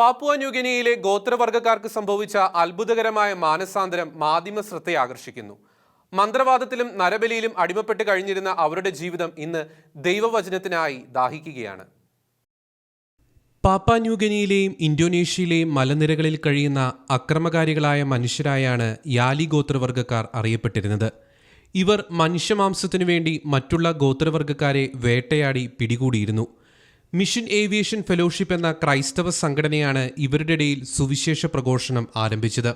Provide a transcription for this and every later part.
Papua ന്യൂഗിനിയിലെ ഗോത്രവർഗക്കാർക്ക് സംഭവിച്ച അത്ഭുതകരമായ മാനസാന്തരം മാധ്യമ ശ്രദ്ധയെ ആകർഷിക്കുന്നു മന്ത്രവാദത്തിലും നരബലിയിലും അടിമപ്പെട്ട് കഴിഞ്ഞിരുന്ന അവരുടെ ജീവിതം ഇന്ന് ദൈവവചനത്തിനായി ദാഹിക്കുകയാണ്. പാപ്പ ന്യൂഗനിയിലെയും ഇന്തോനേഷ്യയിലെയും മലനിരകളിൽ കഴിയുന്ന അക്രമകാരികളായ മനുഷ്യരായാണ് യാലി ഗോത്രവർഗക്കാർ അറിയപ്പെട്ടിരുന്നത്. ഇവർ മനുഷ്യമാംസത്തിനു വേണ്ടി മറ്റുള്ള ഗോത്രവർഗക്കാരെ വേട്ടയാടി പിടികൂടിയിരുന്നു. മിഷൻ ഏവിയേഷൻ ഫെലോഷിപ്പ് എന്ന ക്രൈസ്തവ സംഘടനയാണ് ഇവരുടെ ഇടയിൽ സുവിശേഷ പ്രഘോഷണം ആരംഭിച്ചത്.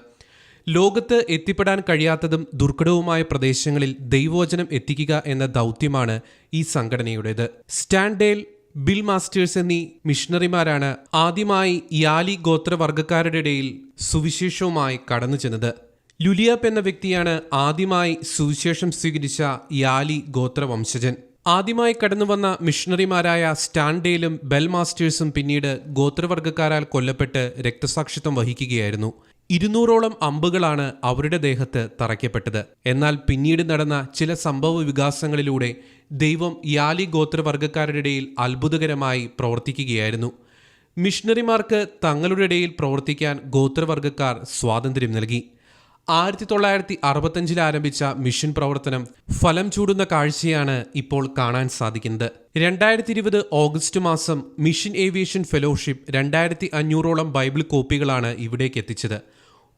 ലോകത്ത് എത്തിപ്പെടാൻ കഴിയാത്തതും ദുർഘടവുമായ പ്രദേശങ്ങളിൽ ദൈവവചനം എത്തിക്കുക എന്ന ദൗത്യമാണ് ഈ സംഘടനയുടേത്. സ്റ്റാൻഡേൽ ബിൽ മാസ്റ്റേഴ്സ് എന്നീ മിഷണറിമാരാണ് ആദ്യമായി യാലി ഗോത്രവർഗക്കാരുടെ ഇടയിൽ സുവിശേഷവുമായി കടന്നു ചെന്നത്. ലുലിയാപ്പ് എന്ന വ്യക്തിയാണ് ആദ്യമായി സുവിശേഷം സ്വീകരിച്ച യാലി ഗോത്രവംശജൻ. ആദ്യമായി കടന്നുവന്ന മിഷണറിമാരായ സ്റ്റാൻഡേലും ബെൽമാസ്റ്റേഴ്സും പിന്നീട് ഗോത്രവർഗക്കാരാൽ കൊല്ലപ്പെട്ട് രക്തസാക്ഷിത്വം വഹിക്കുകയായിരുന്നു. ഇരുന്നൂറോളം അമ്പുകളാണ് അവരുടെ ദേഹത്ത് തറയ്ക്കപ്പെട്ടത്. എന്നാൽ പിന്നീട് നടന്ന ചില സംഭവ വികാസങ്ങളിലൂടെ ദൈവം യാലി ഗോത്രവർഗക്കാരുടെ ഇടയിൽ അത്ഭുതകരമായി പ്രവർത്തിക്കുകയായിരുന്നു. മിഷണറിമാർക്ക് തങ്ങളുടെ ഇടയിൽ പ്രവർത്തിക്കാൻ ഗോത്രവർഗക്കാർ സ്വാതന്ത്ര്യം നൽകി. ആയിരത്തി തൊള്ളായിരത്തി അറുപത്തഞ്ചിൽ ആരംഭിച്ച മിഷൻ പ്രവർത്തനം ഫലം ചൂടുന്ന കാഴ്ചയാണ് ഇപ്പോൾ കാണാൻ സാധിക്കുന്നത്. രണ്ടായിരത്തി ഇരുപത് ഓഗസ്റ്റ് മാസം മിഷൻ ഏവിയേഷൻ ഫെലോഷിപ്പ് രണ്ടായിരത്തി അഞ്ഞൂറോളം ബൈബിൾ കോപ്പികളാണ് ഇവിടേക്ക് എത്തിച്ചത്.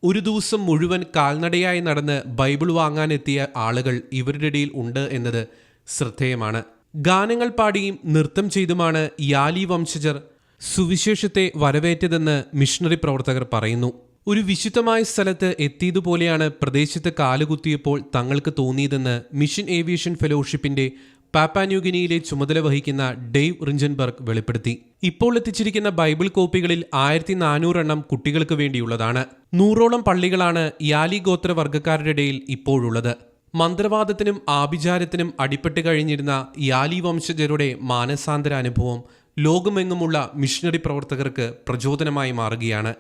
ഒരു ദിവസം മുഴുവൻ കാൽനടയായി നടന്ന് ബൈബിൾ വാങ്ങാനെത്തിയ ആളുകൾ ഇവരുടെ ഇടയിൽ ഉണ്ട് എന്നത് ശ്രദ്ധേയമാണ്. ഗാനങ്ങൾ പാടിയും നൃത്തം ചെയ്തുമാണ് യാലി വംശജർ സുവിശേഷത്തെ വരവേറ്റതെന്ന് മിഷണറി പ്രവർത്തകർ പറയുന്നു. ഒരു വിശുദ്ധമായ സ്ഥലത്ത് എത്തിയതുപോലെയാണ് പ്രദേശത്ത് കാലുകുത്തിയപ്പോൾ തങ്ങൾക്ക് തോന്നിയതെന്ന് മിഷൻ ഏവിയേഷൻ ഫെലോഷിപ്പിന്റെ പാപ്പാന്യൂഗിനിയിലെ ചുമതല വഹിക്കുന്ന ഡെയ്വ് റിഞ്ചൻബർഗ് വെളിപ്പെടുത്തി. ഇപ്പോൾ എത്തിച്ചിരിക്കുന്ന ബൈബിൾ കോപ്പികളിൽ ആയിരത്തി നാനൂറെണ്ണം കുട്ടികൾക്ക് വേണ്ടിയുള്ളതാണ്. നൂറോളം പള്ളികളാണ് യാലി ഗോത്ര വർഗക്കാരുടെ ഇടയിൽ ഇപ്പോഴുള്ളത്. മന്ത്രവാദത്തിനും ആഭിചാരത്തിനും അടിപ്പെട്ട് കഴിഞ്ഞിരുന്ന യാലി വംശജരുടെ മാനസാന്തര അനുഭവം ലോകമെങ്ങുമുള്ള മിഷണറി പ്രവർത്തകർക്ക് പ്രചോദനമായി മാറുകയാണ്.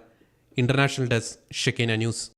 International Desk, Shekinah News.